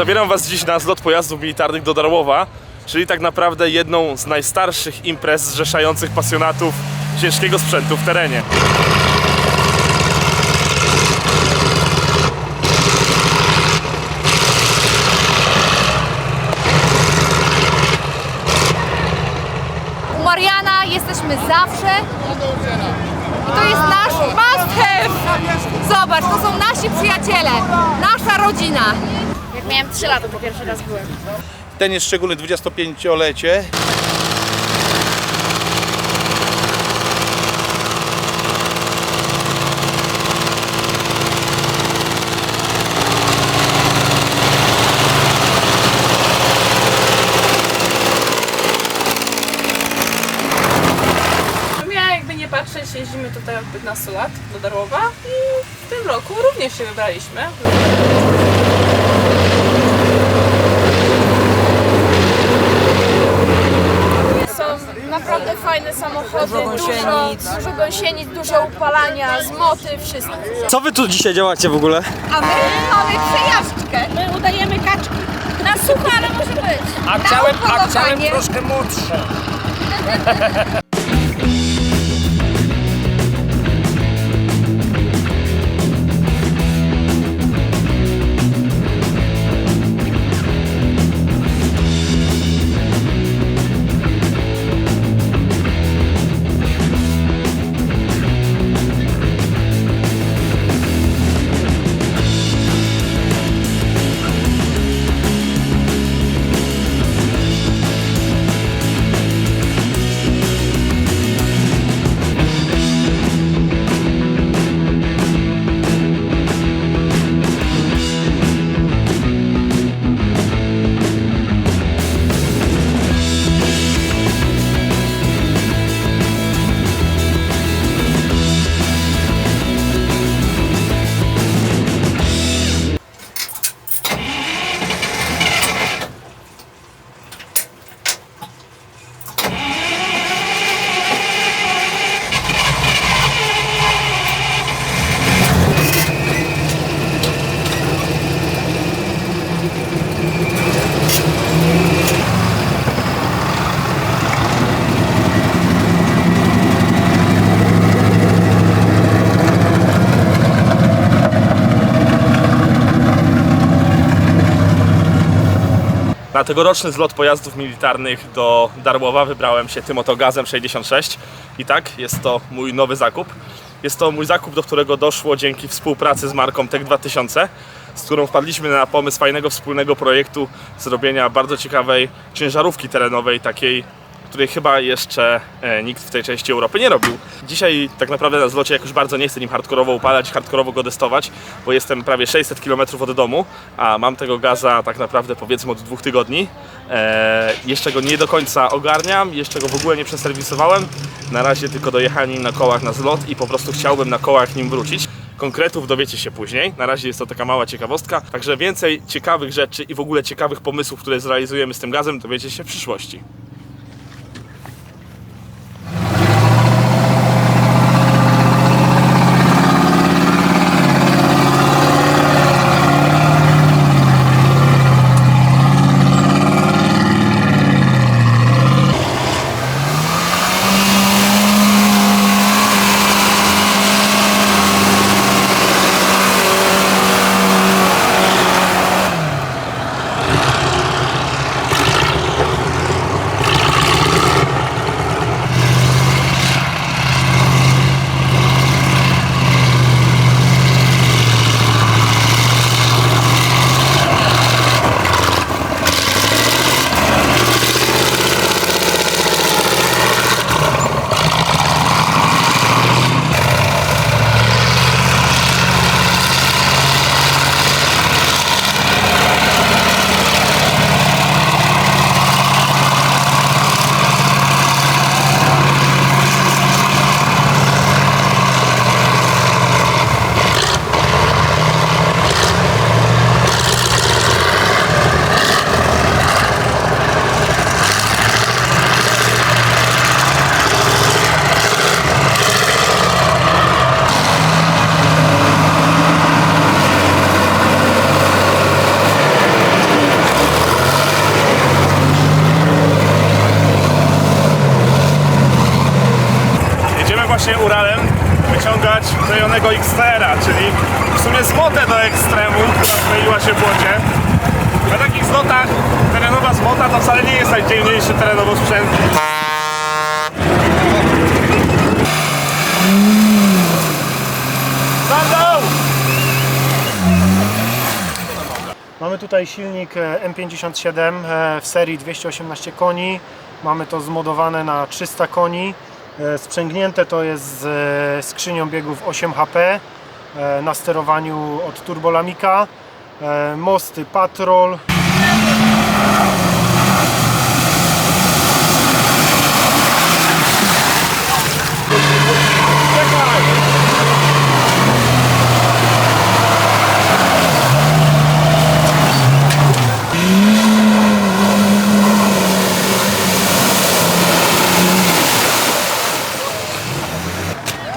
Zabieram Was dziś na zlot pojazdów militarnych do Darłowa, czyli tak naprawdę jedną z najstarszych imprez zrzeszających pasjonatów ciężkiego sprzętu w terenie. U Mariana jesteśmy zawsze. I to jest nasz must have. Zobacz, to są nasi przyjaciele, nasza rodzina. Miałem 3 lata, to pierwszy raz byłem. Ten jest szczególny 25-lecie. Ja jakby nie patrzeć, jeździmy tutaj od 15 lat do Darłowa i w tym roku również się wybraliśmy. Są naprawdę fajne samochody, dużo gąsienic, dużo, dużo, gąsienic, dużo upalania, zmoty, wszystko. Co wy tu dzisiaj działacie w ogóle? A my mamy przejażdżkę. My udajemy kaczki. Na sucho, ale może być. A chciałem- a chciałem troszkę młodsze. Na tegoroczny zlot pojazdów militarnych do Darłowa wybrałem się tym oto Gazem 66 i tak, jest to mój nowy zakup. Jest to mój zakup, do którego doszło dzięki współpracy z marką Tech 2000, z którą wpadliśmy na pomysł fajnego wspólnego projektu zrobienia bardzo ciekawej ciężarówki terenowej, takiej której chyba jeszcze e, nikt w tej części Europy nie robił. Dzisiaj tak naprawdę na zlocie jakoś bardzo nie chcę nim hardkorowo upalać, hardkorowo go testować, bo jestem prawie 600 km od domu, a mam tego gaza tak naprawdę powiedzmy od dwóch tygodni. E, jeszcze go nie do końca ogarniam, jeszcze go w ogóle nie przeserwisowałem. Na razie tylko dojechałem nim na kołach na zlot i po prostu chciałbym na kołach nim wrócić. Konkretów dowiecie się później. Na razie jest to taka mała ciekawostka. Także więcej ciekawych rzeczy i w ogóle ciekawych pomysłów, które zrealizujemy z tym gazem, dowiecie się w przyszłości. Ekstremu, która kleiła się w błocie. Na takich zlotach terenowa zmota to wcale nie jest najdzielniejszy terenowo sprzęt. Sandał! Mamy tutaj silnik e, M57 e, w serii 218 koni. Mamy to zmodowane na 300 koni. E, Sprzęgnięte to jest z skrzynią biegów 8 HP na sterowaniu od turbolamika. E, Mosty Patrol.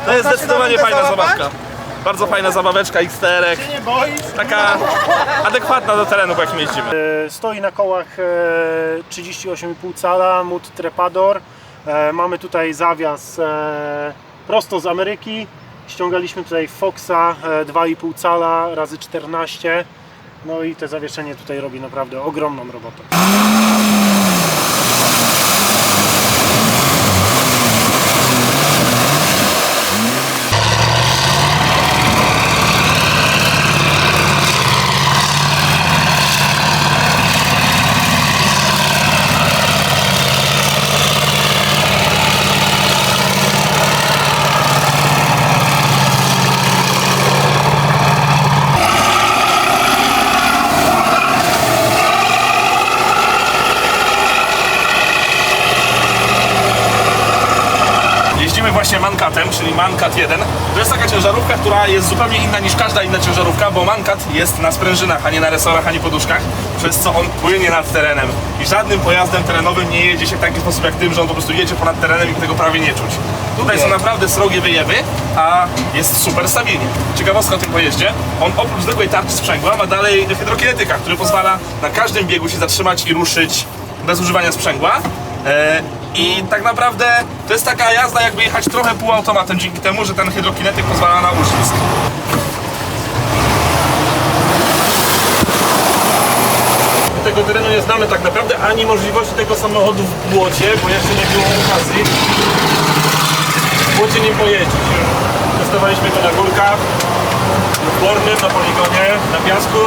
To jest zdecydowanie fajna zabawka. Bardzo fajna zabaweczka XTR, Nie boisz? taka adekwatna do terenu, po jakim jeździmy. E, Stoi na kołach e, 38,5 cala, mód Trepador. E, Mamy tutaj zawias e, prosto z Ameryki. Ściągaliśmy tutaj Foxa e, 2,5 cala razy 14. No i to zawieszenie tutaj robi naprawdę ogromną robotę. Jeździmy właśnie Mancatem, czyli Mancat 1. To jest taka ciężarówka, która jest zupełnie inna niż każda inna ciężarówka, bo Mancat jest na sprężynach, a nie na resorach, ani poduszkach, przez co on płynie nad terenem. I żadnym pojazdem terenowym nie jedzie się w taki sposób jak tym, że on po prostu jedzie ponad terenem i tego prawie nie czuć. Tutaj są naprawdę srogie wyjewy, a jest super stabilnie. Ciekawostka o tym pojeździe, on oprócz zwykłej tarczy sprzęgła ma dalej hydrokinetyka, który pozwala na każdym biegu się zatrzymać i ruszyć bez używania sprzęgła. E, I tak naprawdę to jest taka jazda, jakby jechać trochę półautomatem, dzięki temu, że ten hydrokinetyk pozwala na uścisk. Tego terenu nie znamy tak naprawdę, ani możliwości tego samochodu w błocie, bo jeszcze nie było okazji w błocie nim pojeździć. Testowaliśmy go na górkach, w Bornym, na poligonie, na piasku,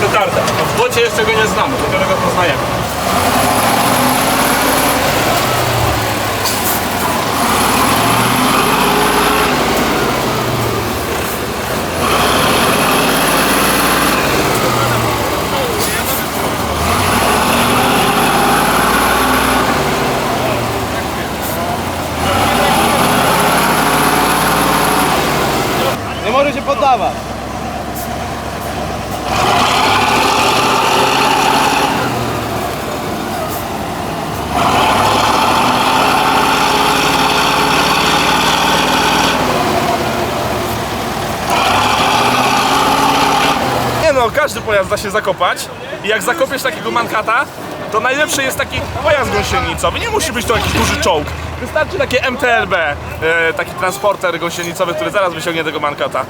petarda. A w błocie jeszcze go nie znamy, dopiero go poznajemy. Nie może się poddawać. Nie no, każdy pojazd da się zakopać i jak zakopiesz takiego mankata, to najlepszy jest taki pojazd gąsienicowy. Nie musi być to jakiś duży czołg. Wystarczy takie MTLB, e, taki transporter gąsienicowy, który zaraz wyciągnie tego mankata.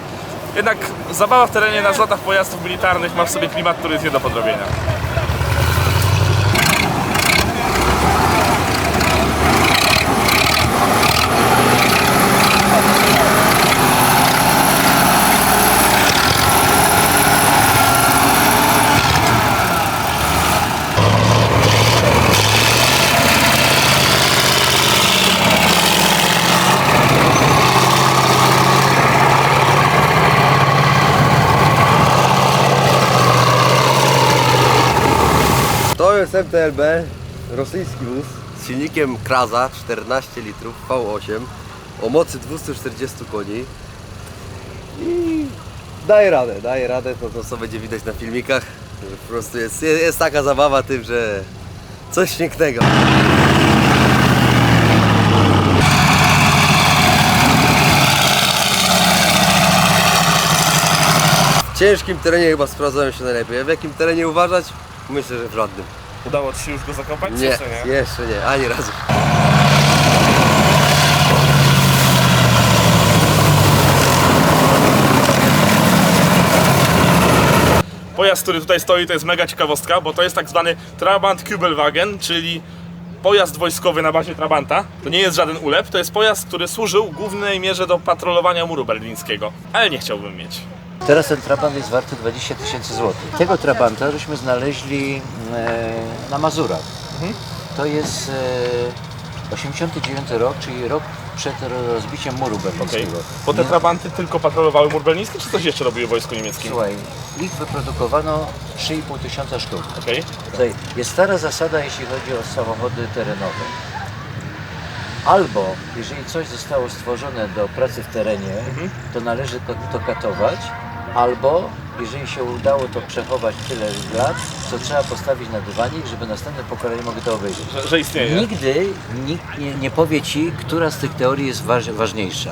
Jednak zabawa w terenie na zlotach pojazdów militarnych ma w sobie klimat, który jest nie do podrobienia. Jest MTLB, rosyjski wóz z silnikiem Kraza 14 litrów V8 o mocy 240 koni i daje radę, daje radę, to, to co będzie widać na filmikach, po prostu jest, jest taka zabawa tym, że coś pięknego. W ciężkim terenie chyba sprawdzają się najlepiej, w jakim terenie uważać? Myślę, że w żadnym. Udało Ci się już go zakopać? Nie, jeszcze nie, jeszcze nie ani razu. Pojazd, który tutaj stoi, to jest mega ciekawostka, bo to jest tak zwany Trabant Kübelwagen, czyli pojazd wojskowy na bazie Trabanta. To nie jest żaden ulep, to jest pojazd, który służył w głównej mierze do patrolowania muru berlińskiego. Ale nie chciałbym mieć. Teraz ten trabant jest warty 20 tysięcy złotych. Tego trabanta żeśmy znaleźli e, na Mazurach. To jest e, 89 rok, czyli rok przed rozbiciem muru Okej. berlińskiego. Bo te Nie- Trabanty tylko patrolowały mur berliński, czy coś jeszcze robiły wojsko niemieckie? Słuchaj, ich wyprodukowano 3,5 tysiąca sztuk. Okej. Tutaj jest stara zasada, jeśli chodzi o samochody terenowe. Albo jeżeli coś zostało stworzone do pracy w terenie, to należy to, to katować, albo jeżeli się udało to przechować tyle lat, to trzeba postawić na dywanik, żeby następne pokolenie mogły to obejrzeć. Że, że istnieje. Nigdy nikt nie, nie powie ci, która z tych teorii jest waż, ważniejsza.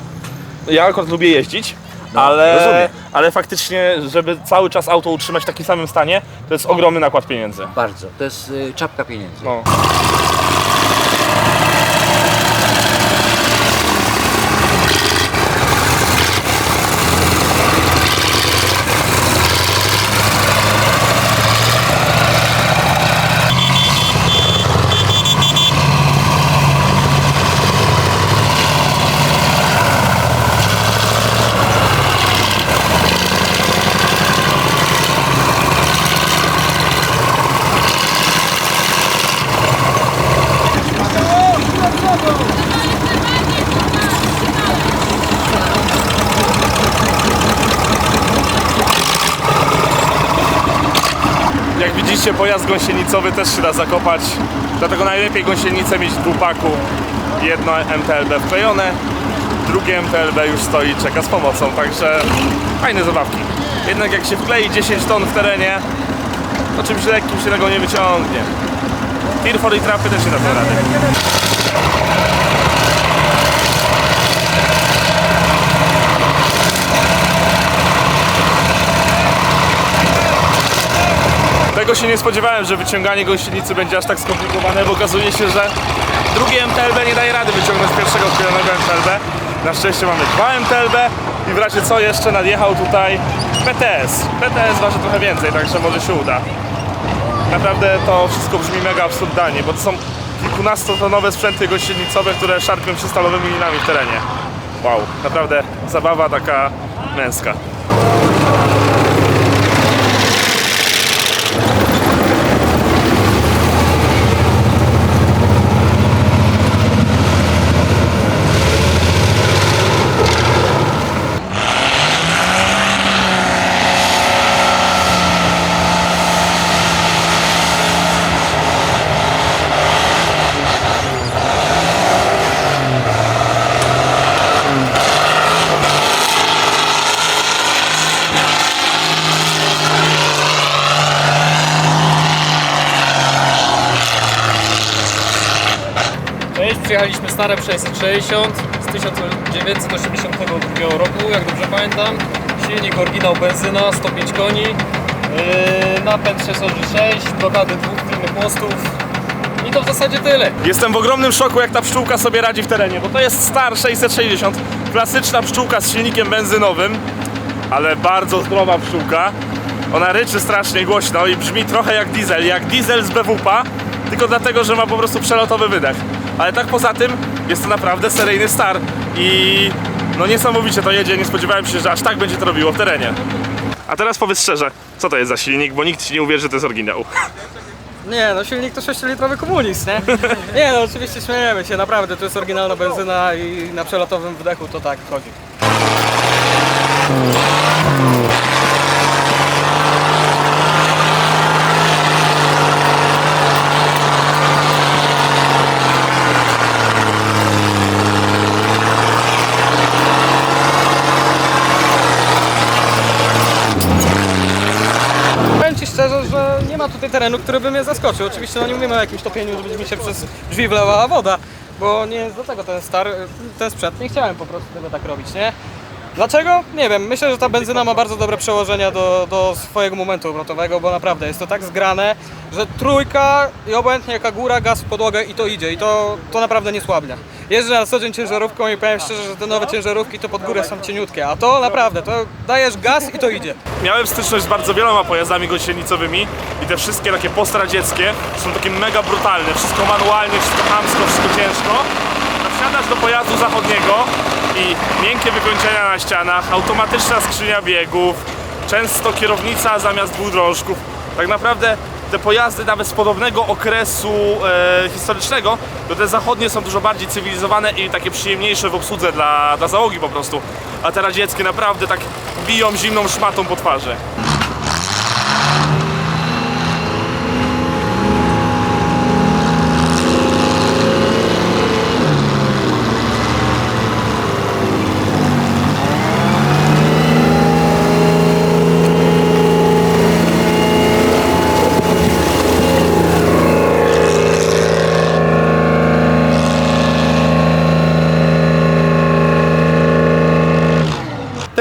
Ja akurat lubię jeździć, No, ale, rozumiem. ale faktycznie, żeby cały czas auto utrzymać w takim samym stanie, to jest ogromny nakład pieniędzy. Bardzo. To jest y, czapka pieniędzy. No. Widzicie, pojazd gąsienicowy też się da zakopać, dlatego najlepiej gąsienicę mieć w dwupaku. Jedno MTLB wklejone, drugie MTLB już stoi czeka z pomocą, także fajne zabawki. Jednak jak się wklei 10 ton w terenie, to czymś lekkim się tego nie wyciągnie. Tirfor i trapy też nie da rady. Tego się nie spodziewałem, że wyciąganie gąsienicy będzie aż tak skomplikowane, bo okazuje się, że drugie MTLB nie daje rady wyciągnąć pierwszego wklejonego MTLB. Na szczęście mamy dwa MTLB i w razie co jeszcze nadjechał tutaj PTS. PTS waży trochę więcej, także może się uda. Naprawdę to wszystko brzmi mega absurdalnie, bo to są kilkunastotonowe sprzęty gąsienicowe, które szarpią się stalowymi linami w terenie. Wow, naprawdę zabawa taka męska. Cześć, przyjechaliśmy stare 660 z 1982 roku, jak dobrze pamiętam. Silnik oryginał benzyna, 105 koni, yy, napęd 606, blokady dwóch tylnych mostów i to w zasadzie tyle. Jestem w ogromnym szoku, jak ta pszczółka sobie radzi w terenie, bo to jest Star 660, klasyczna pszczółka z silnikiem benzynowym, ale bardzo zdrowa pszczółka. Ona ryczy strasznie głośno i brzmi trochę jak diesel, jak diesel z BWP, tylko dlatego, że ma po prostu przelotowy wydech. Ale tak poza tym jest to naprawdę seryjny Star i no niesamowicie to jedzie, nie spodziewałem się, że aż tak będzie to robiło w terenie. A teraz powiedz szczerze, co to jest za silnik, bo nikt ci nie uwierzy, że to jest oryginał. Nie, no silnik to 6-litrowy komunizm, nie? Nie, no oczywiście śmiejemy się, naprawdę, to jest oryginalna benzyna i na przelotowym wydechu to tak chodzi. Powiem Ci szczerze, że nie ma tutaj terenu, który by mnie zaskoczył. Oczywiście no nie mówimy o jakimś topieniu, żeby mi się przez drzwi wlewała woda, bo nie jest do tego ten star, ten sprzęt. Nie chciałem po prostu tego tak robić, nie? Dlaczego? Nie wiem. Myślę, że ta benzyna ma bardzo dobre przełożenia do, do swojego momentu obrotowego, bo naprawdę jest to tak zgrane, że trójka i obojętnie jaka góra, gaz w podłogę i to idzie i to, to naprawdę nie słabnie. Jeżdżę na co dzień ciężarówką i powiem szczerze, że te nowe ciężarówki to pod górę są cieniutkie, a to naprawdę, to dajesz gaz i to idzie. Miałem styczność z bardzo wieloma pojazdami gąsienicowymi i te wszystkie takie postradzieckie są takie mega brutalne, wszystko manualnie, wszystko chamsko, wszystko ciężko. Wsiadasz do pojazdu zachodniego i miękkie wykończenia na ścianach, automatyczna skrzynia biegów, często kierownica zamiast dwudrążków. Tak naprawdę te pojazdy nawet z podobnego okresu e, historycznego, to te zachodnie są dużo bardziej cywilizowane i takie przyjemniejsze w obsłudze dla, dla załogi po prostu. A te radzieckie naprawdę tak biją zimną szmatą po twarzy.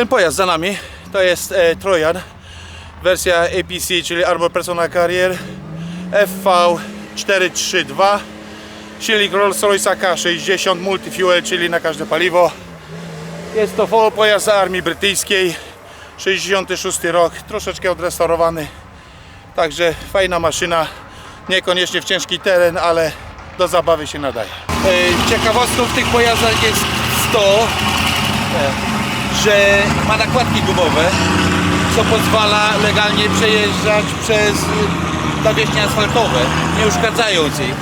Ten pojazd za nami to jest e, Trojan, wersja APC, czyli Armor Personal Carrier FV432, silnik Rolls-Royce K60 Multifuel, czyli na każde paliwo. Jest to full pojazd armii brytyjskiej, 66 rok, troszeczkę odrestaurowany, także fajna maszyna, niekoniecznie w ciężki teren, ale do zabawy się nadaje. E, Ciekawostką w tych pojazdach jest to, że ma nakładki gumowe, co pozwala legalnie przejeżdżać przez nawierzchnie asfaltowe, nie uszkadzając jej.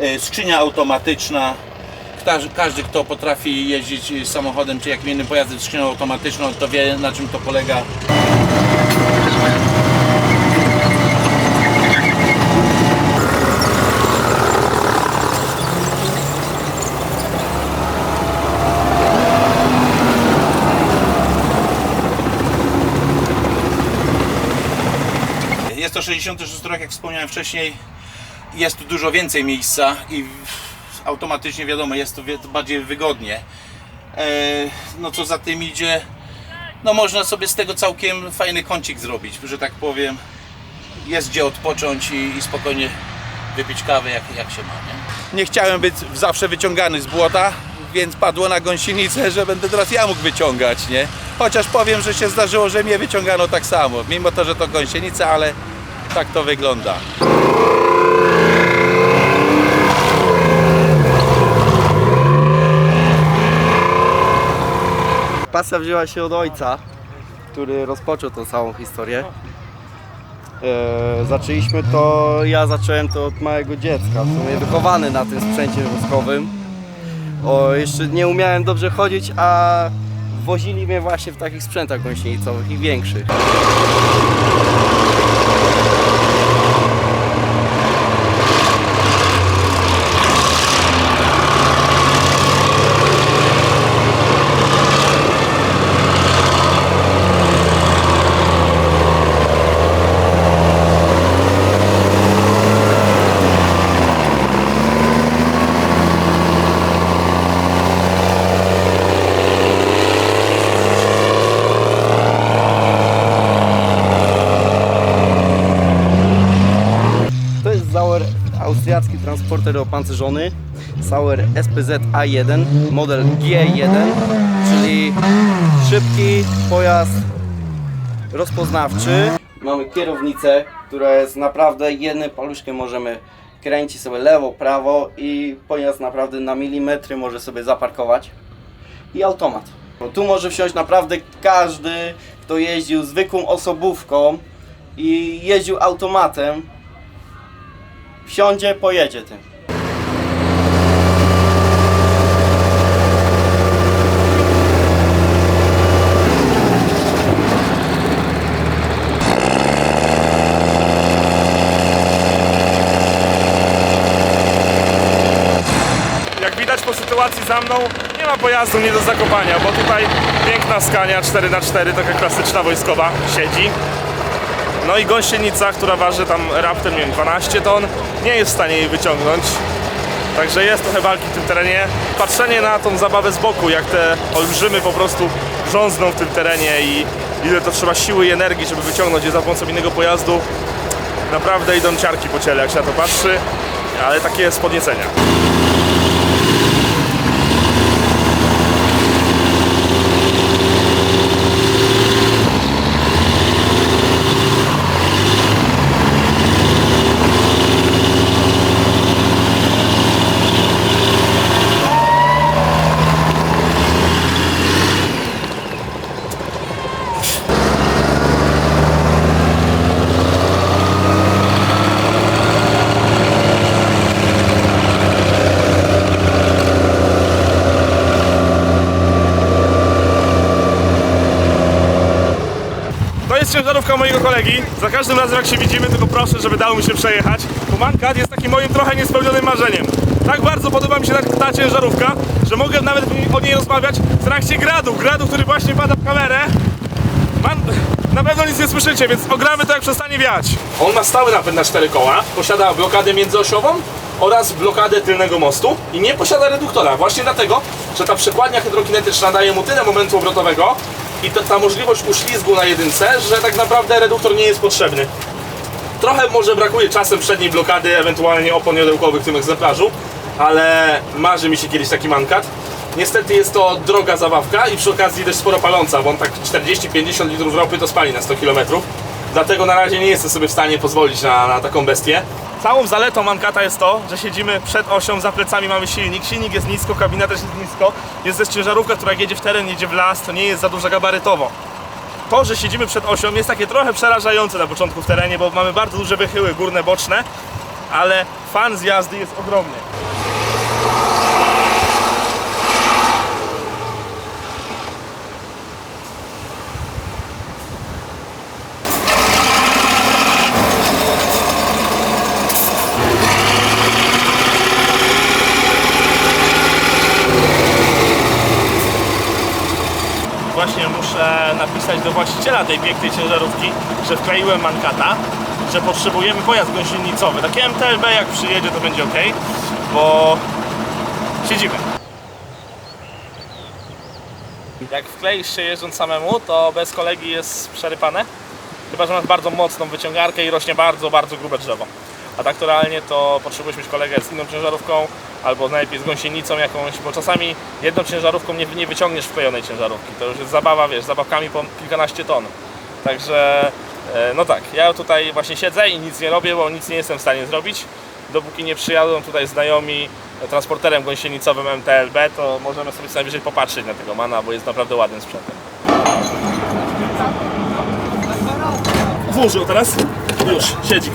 E, Skrzynia automatyczna. Każdy, kto potrafi jeździć samochodem czy jakimś innym pojazdem z skrzynią automatyczną, to wie na czym to polega. 66 rok, jak wspomniałem wcześniej. Jest tu dużo więcej miejsca i automatycznie wiadomo, jest wie- bardziej wygodnie. E, no co za tym idzie, no można sobie z tego całkiem fajny kącik zrobić, że tak powiem. Jest gdzie odpocząć i, i spokojnie wypić kawę jak, jak się ma. Nie? nie chciałem być zawsze wyciągany z błota, więc padło na gąsienicę, że będę teraz ja mógł wyciągać, nie? Chociaż powiem, że się zdarzyło, że mnie wyciągano tak samo, mimo to, że to gąsienica, ale tak to wygląda. Pasja wzięła się od ojca, który rozpoczął tą całą historię. E, zaczęliśmy to, ja zacząłem to od małego dziecka, w sumie wychowany na tym sprzęcie wózkowym. O, jeszcze nie umiałem dobrze chodzić, a wozili mnie właśnie w takich sprzętach gąsienicowych i większych. To jest Sauer transporter opancerzony Sauer SPZ A1 model G1 czyli szybki pojazd rozpoznawczy. Mamy kierownicę, która jest naprawdę jednym paluszkiem możemy kręcić sobie lewo, prawo i pojazd naprawdę na milimetry może sobie zaparkować. I automat. Bo tu może wsiąść naprawdę każdy kto jeździł zwykłą osobówką i jeździł automatem wsiądzie, pojedzie tym. Jak widać po sytuacji za mną, nie ma pojazdu nie do zakopania, bo tutaj piękna skania 4x4, taka klasyczna wojskowa, siedzi. No i gąsienica, która waży tam raptem nie wiem, 12 ton, nie jest w stanie jej wyciągnąć. Także jest trochę walki w tym terenie. Patrzenie na tą zabawę z boku, jak te olbrzymy po prostu brzązną w tym terenie i ile to trzeba siły i energii, żeby wyciągnąć je za pomocą innego pojazdu. Naprawdę idą ciarki po ciele, jak się na to patrzy, ale takie jest podniecenia. Jest ciężarówka mojego kolegi. Za każdym razem jak się widzimy, tylko proszę, żeby dało mi się przejechać. Bo Mankat jest takim moim trochę niespełnionym marzeniem. Tak bardzo podoba mi się ta, ciężarówka, że mogę nawet o niej rozmawiać w trakcie gradu. Gradu, który właśnie pada w kamerę. Na pewno nic nie słyszycie, więc ogramy to jak przestanie wiać. On ma stały napęd na cztery koła, posiada blokadę międzyosiową oraz blokadę tylnego mostu i nie posiada reduktora. Właśnie dlatego, że ta przekładnia hydrokinetyczna daje mu tyle momentu obrotowego i to, ta możliwość uślizgu na jedynce, że tak naprawdę reduktor nie jest potrzebny. Trochę może brakuje czasem przedniej blokady, ewentualnie opon jodełkowych w tym egzemplarzu, ale marzy mi się kiedyś taki mankat. Niestety jest to droga zabawka i przy okazji dość sporo paląca, bo on tak 40-50 litrów ropy to spali na 100 km. Dlatego na razie nie jestem sobie w stanie pozwolić na, na taką bestię. Całą zaletą Mankata jest to, że siedzimy przed osią, za plecami mamy silnik. Silnik jest nisko, kabina też jest nisko. Jest też ciężarówka, która jedzie w teren, jedzie w las, to nie jest za duża gabarytowo to, że siedzimy przed osią jest takie trochę przerażające na początku w terenie, bo mamy bardzo duże wychyły górne, boczne, ale fan z jazdy jest ogromny. Właśnie muszę napisać do właściciela tej pięknej ciężarówki, że wkleiłem mankata, że potrzebujemy pojazd gąsienicowy. Taki MTLB jak przyjedzie to będzie ok, bo siedzimy. Jak wkleisz się jeżdżąc samemu, to bez kolegi jest przerypane. Chyba, że masz bardzo mocną wyciągarkę i rośnie bardzo, bardzo grube drzewo. A tak to realnie to potrzebujesz mieć kolegę z inną ciężarówką albo najlepiej z gąsienicą jakąś, bo czasami jedną ciężarówką nie, nie wyciągniesz wklejonej ciężarówki. To już jest zabawa, wiesz, zabawkami po kilkanaście ton. Także, e, no tak, ja tutaj właśnie siedzę i nic nie robię, bo nic nie jestem w stanie zrobić. Dopóki nie przyjadą tutaj znajomi transporterem gąsienicowym MTLB, to możemy sobie najwyżej popatrzeć na tego mana, bo jest naprawdę ładnym sprzętem. Włożył teraz? Już, siedzi.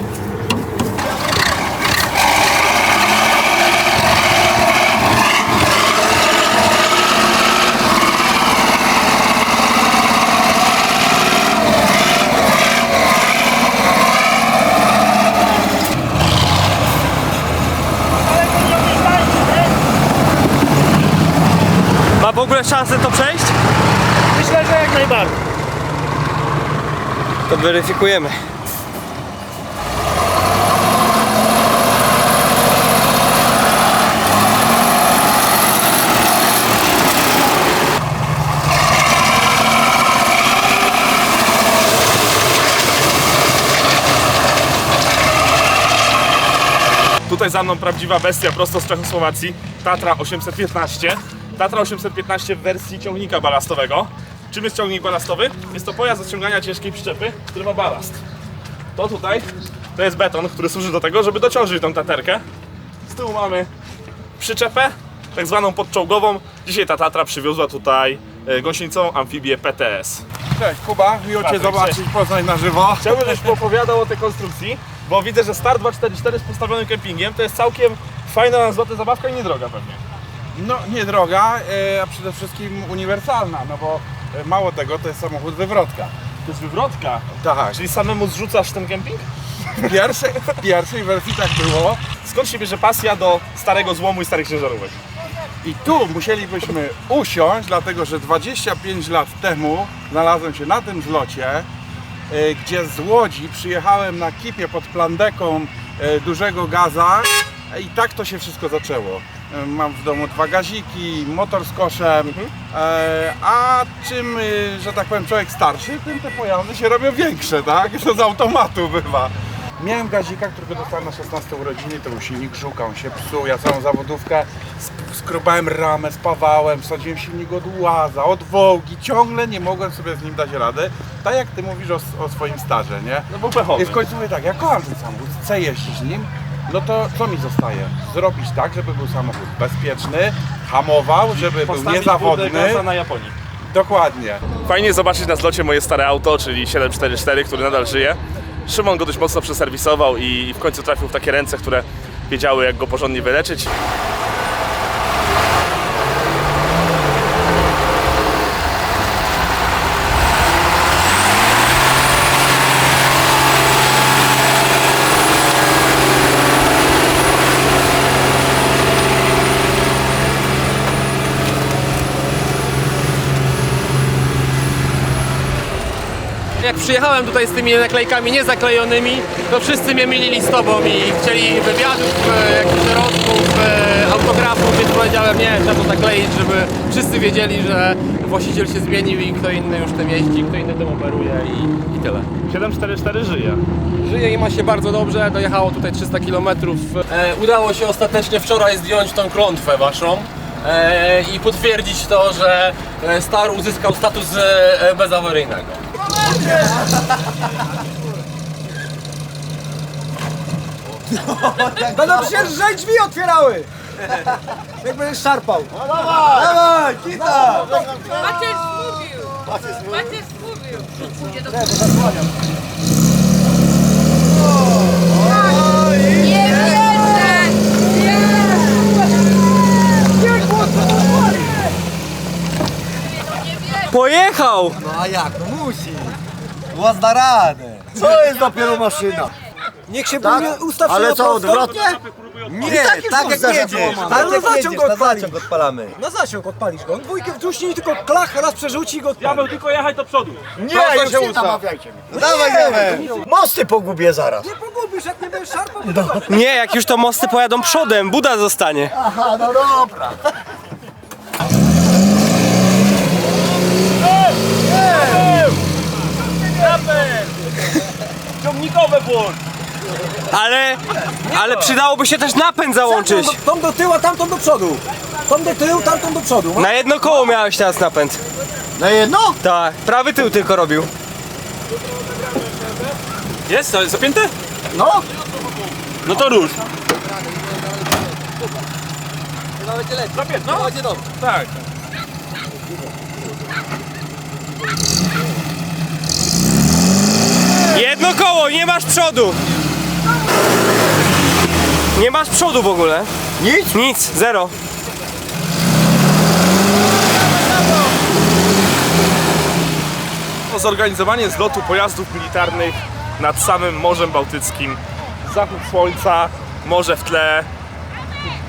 Ma szansę to przejść? Myślę, że jak najbardziej. To weryfikujemy. Tutaj za mną prawdziwa bestia prosto z Czechosłowacji, Tatra 815. Tatra 815 w wersji ciągnika balastowego. Czym jest ciągnik balastowy? Jest to pojazd do ściągania ciężkiej przyczepy, który ma balast. To tutaj to jest beton, który służy do tego, żeby dociążyć tą taterkę. Z tyłu mamy przyczepę, tak zwaną podczołgową. Dzisiaj ta Tatra przywiozła tutaj e, gąsienicową amfibię PTS. Cześć Kuba, miło Cię zobaczyć, cześć. poznać na żywo. Chciałbym, żebyś opowiadał o tej konstrukcji, bo widzę, że Star 244 z postawionym kempingiem to jest całkiem fajna na złote zabawka i niedroga pewnie. No nie droga, e, a przede wszystkim uniwersalna, no bo e, mało tego, to jest samochód wywrotka. To jest wywrotka. Tak, Czyli samemu zrzucasz ten kemping? w pierwszej, w pierwszej wersji tak było Skąd się bierze pasja do starego złomu i starych ciężarówek? i tu musielibyśmy usiąść, dlatego że 25 lat temu znalazłem się na tym zlocie, e, gdzie z Łodzi przyjechałem na kipie pod plandeką dużego gaza I tak to się wszystko zaczęło. E, Mam w domu dwa gaziki, motor z koszem, e, a czym, y, że tak powiem, człowiek starszy, tym te pojazdy się robią większe, tak? To z automatu bywa. Miałem gazika, którego dostałem na 16 urodziny, to był silnik Żuka, on się psuł, ja całą zawodówkę sk- skrobałem ramę, spawałem, wsadziłem silnik od łaza, od wołgi, ciągle nie mogłem sobie z nim dać rady. Tak jak ty mówisz o, o swoim starze, nie? No był pechowy. I w końcu mówię tak, ja kocham ten samochód, chcę jeździć nim, no to co mi zostaje? Zrobić tak, żeby był samochód bezpieczny, hamował, żeby był Postawić niezawodny. budę na Japonii. Dokładnie. Fajnie zobaczyć na zlocie moje stare auto, czyli 744, który nadal żyje. Szymon go dość mocno przeserwisował i w końcu trafił w takie ręce, które wiedziały jak go porządnie wyleczyć. Przyjechałem tutaj z tymi naklejkami niezaklejonymi, to wszyscy mnie mylili z tobą i chcieli wywiadów, e, jakichś rozmów, e, autografów, więc powiedziałem nie, trzeba to zakleić, żeby wszyscy wiedzieli, że właściciel się zmienił i kto inny już tym jeździ, kto inny tym operuje i, i tyle. 744 żyje. Żyje i ma się bardzo dobrze, dojechało tutaj 300 km. E, udało się ostatecznie wczoraj zdjąć tą klątwę waszą e, i potwierdzić to, że e, Star uzyskał status e, bezawaryjnego. Będą się drzwi otwierały! Jak będziesz szarpał. No dawaj! Dawaj, kita! Macierz mówił! Macierz mówił! Nie wierzę! Pojechał! No a jak? No musi. Łaz da radę. Co jest dopiero maszyna? Niech się tak? ustaw się Ale co, odwrotnie? Nie, tak jak jedziesz. Tak jak jedziesz, na zaciąg odpalamy. Na zaciąg odpalisz go. On dwójkę wciśnij, tylko klach, raz przerzuci i go odpali. Diabeł, tylko jechać do przodu. Nie, już się mnie. No dawaj, dawaj. Mosty pogubię zaraz. Nie pogubisz, jak nie będziesz szarpał. Nie, jak już to mosty pojadą przodem, Buda zostanie. Aha, no dobra. Ciągnikowe włącz. Ale, ale przydałoby się też napęd załączyć. Tą do tyłu, a tamtą do przodu. Tą do tyłu, tamtą do przodu. Na jedno koło miałeś teraz napęd. Na jedno? Tak, prawy tył tylko robił. Jest? Zapięte? No. No to rusz. Zapięć, no. Będzie dobrze. Tak. Jedno koło, nie masz przodu. Nie masz przodu w ogóle. Nic? Nic, zero. Zorganizowanie zlotu pojazdów militarnych nad samym Morzem Bałtyckim. Zachód słońca, morze w tle,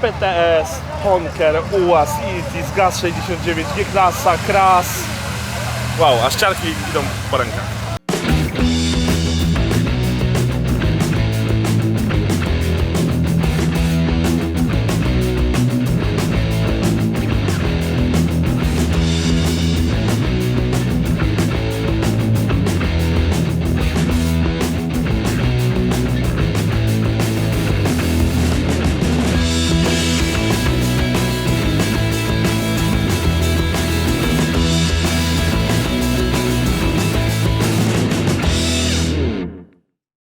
PTS, Honker, UAZ, Iltis, GAZ 69, G-klasa, KRAS. Wow, aż ciarki idą po rękach.